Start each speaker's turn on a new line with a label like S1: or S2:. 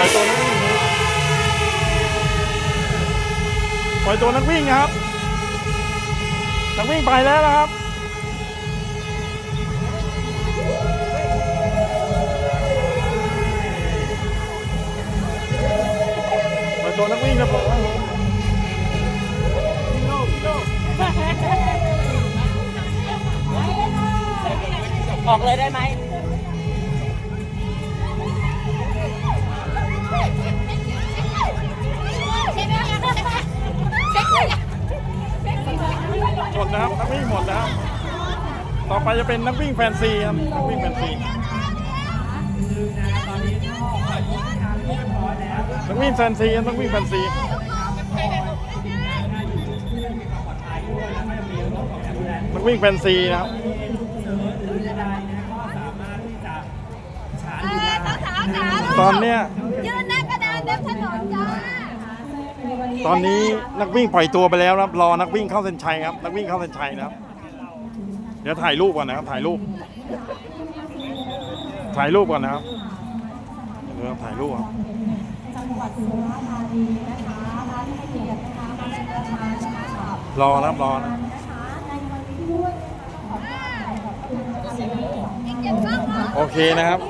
S1: ล่อยตัวนักวิ่งปล่อยตัวนักวิ่งครับ นักวิ่งไปแล้วนะครับ ปล่อยตัวนักวิ่งนะครับ
S2: ออกเลยได้ไหม
S1: นะครับนักวิ่งหมดนะครับ ต่อไปจะเป็นนักวิ่งแฟนซีครับนักวิ่งแฟนซีนักวิ่งแฟนซีครับนักวิ่งแฟนซีนักวิ่งแฟนซีนะครับตอนเนี้ย
S3: ยืนหน้ากระดานเต็มถนนจ้า
S1: ตอนนี้นักวิ่งปล่อยตัวไปแล้วนะครับรอนักวิ่งเข้าเส้นชัยครับ นักวิ่งเข้าเส้นชัยนะครับ เดี๋ยวถ่ายรูปก่อนนะครับ ถ่ายรูป ถ่ายรูปก่อนนะครับเดี๋ยวถ่ายรูปครับรอนะครับรอนะโอเคนะครับ